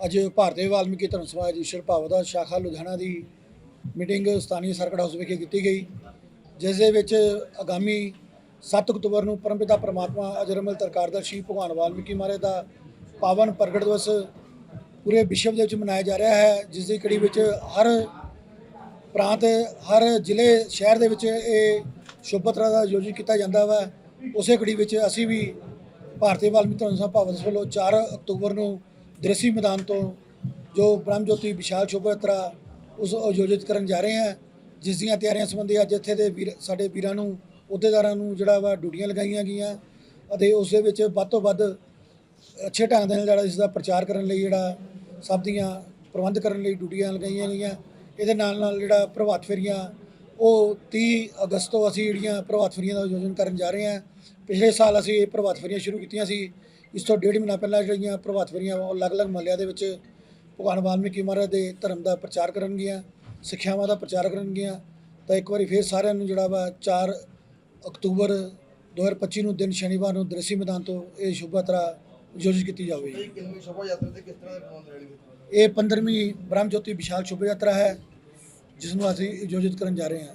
ਅੱਜ ਭਾਰਤੀ ਵਾਲਮੀਕੀ ਧਰਮ ਸਮਾਜ ਈਸ਼ਰ ਭਾਵਦਾ ਸ਼ਾਖਾ ਲੁਧਿਆਣਾ ਦੀ ਮੀਟਿੰਗ ਸਥਾਨੀ ਸਰਕਟ ਹਾਊਸ ਵਿਖੇ ਕੀਤੀ ਗਈ, ਜਿਸ ਦੇ ਵਿੱਚ ਆਗਾਮੀ 7 ਅਕਤੂਬਰ ਨੂੰ ਪਰਮਪਿਤਾ ਪ੍ਰਮਾਤਮਾ ਅਜਰਮਲ ਤਰਕਾਰ ਦਾ ਸ਼੍ਰੀ ਭਗਵਾਨ ਵਾਲਮੀਕੀ ਮਹਾਰਾਜ ਦਾ ਪਾਵਨ ਪ੍ਰਗਟ ਦਿਵਸ ਪੂਰੇ ਵਿਸ਼ਵ ਦੇ ਵਿੱਚ ਮਨਾਇਆ ਜਾ ਰਿਹਾ ਹੈ, ਜਿਸ ਦੀ ਕੜੀ ਵਿੱਚ ਹਰ ਪ੍ਰਾਂਤ, ਹਰ ਜ਼ਿਲ੍ਹੇ, ਸ਼ਹਿਰ ਦੇ ਵਿੱਚ ਇਹ ਸ਼ੁਭਤਰਾ ਦਾ ਆਯੋਜਨ ਕੀਤਾ ਜਾਂਦਾ ਵਾ। ਉਸੇ ਕੜੀ ਵਿੱਚ ਅਸੀਂ ਵੀ ਭਾਰਤੀ ਵਾਲਮੀਕੀ ਧਰਮ ਸਭਾ ਭਵਨ ਵੱਲੋਂ 4 ਅਕਤੂਬਰ ਨੂੰ ਦ੍ਰਿਸ਼ੀ ਮੈਦਾਨ ਤੋਂ ਜੋ ਬ੍ਰਹਮ ਜੋਤੀ ਵਿਸ਼ਾਲ ਸ਼ੋਭਾ ਯਾਤਰਾ ਉਸ ਆਯੋਜਿਤ ਕਰਨ ਜਾ ਰਹੇ ਹਾਂ, ਜਿਸ ਦੀਆਂ ਤਿਆਰੀਆਂ ਸੰਬੰਧੀ ਅੱਜ ਇੱਥੇ ਦੇ ਵੀਰ, ਸਾਡੇ ਵੀਰਾਂ ਨੂੰ, ਅਹੁਦੇਦਾਰਾਂ ਨੂੰ ਜਿਹੜਾ ਵਾ ਡਿਊਟੀਆਂ ਲਗਾਈਆਂ ਗਈਆਂ ਅਤੇ ਉਸ ਦੇ ਵਿੱਚ ਵੱਧ ਤੋਂ ਵੱਧ ਅੱਛੇ ਢੰਗ ਦੇ ਨਾਲ ਜਿਹੜਾ ਇਸ ਦਾ ਪ੍ਰਚਾਰ ਕਰਨ ਲਈ ਜਿਹੜਾ ਸਭ ਦੀਆਂ ਪ੍ਰਬੰਧ ਕਰਨ ਲਈ ਡਿਊਟੀਆਂ ਲਗਾਈਆਂ ਗਈਆਂ। ਇਹਦੇ ਨਾਲ ਨਾਲ ਜਿਹੜਾ ਪ੍ਰਭਾਤ ਫੇਰੀਆਂ ਉਹ 30 ਅਗਸਤ ਤੋਂ ਅਸੀਂ ਜਿਹੜੀਆਂ ਪ੍ਰਭਾਤ ਫੇਰੀਆਂ ਦਾ ਆਯੋਜਨ ਕਰਨ ਜਾ ਰਹੇ ਹਾਂ। ਪਿਛਲੇ ਸਾਲ ਅਸੀਂ ਇਹ ਪ੍ਰਭਾਤ ਫੇਰੀਆਂ ਸ਼ੁਰੂ ਕੀਤੀਆਂ ਸੀ। ਇਸ ਤੋਂ ਡੇਢ ਮਹੀਨਾ ਪਹਿਲਾਂ ਜਿਹੜੀਆਂ ਪ੍ਰਭਾਤ ਫੇਰੀਆਂ ਉਹ ਅਲੱਗ-ਅਲੱਗ ਮਹੱਲਿਆਂ ਦੇ ਵਿੱਚ ਭਗਵਾਨ ਵਾਲਮੀਕੀ ਮਹਾਰਾਜ ਦੇ ਧਰਮ ਦਾ ਪ੍ਰਚਾਰ ਕਰਨਗੀਆਂ ਸਿੱਖਿਆਵਾਂ ਦਾ ਪ੍ਰਚਾਰ ਕਰਨਗੀਆਂ। ਤਾਂ ਇੱਕ ਵਾਰੀ ਫੇਰ ਸਾਰਿਆਂ ਨੂੰ ਜਿਹੜਾ ਵਾ 4 ਅਕਤੂਬਰ 2025 ਨੂੰ ਦਿਨ ਸ਼ਨੀਵਾਰ ਨੂੰ ਦ੍ਰਿਸ਼ੀ ਮੈਦਾਨ ਤੋਂ ਇਹ ਸ਼ੁਭ ਯਾਤਰਾ ਆਯੋਜਿਤ ਕੀਤੀ ਜਾਵੇਗੀ। ਇਹ 15ਵੀਂ ਬ੍ਰਹਮ ਜੋਤੀ ਵਿਸ਼ਾਲ ਸ਼ੁਭ ਯਾਤਰਾ ਹੈ। ਜਿਸ ਨੂੰ ਅਸੀਂ ਆਯੋਜਿਤ ਕਰਨ ਜਾ ਰਹੇ ਹਾਂ।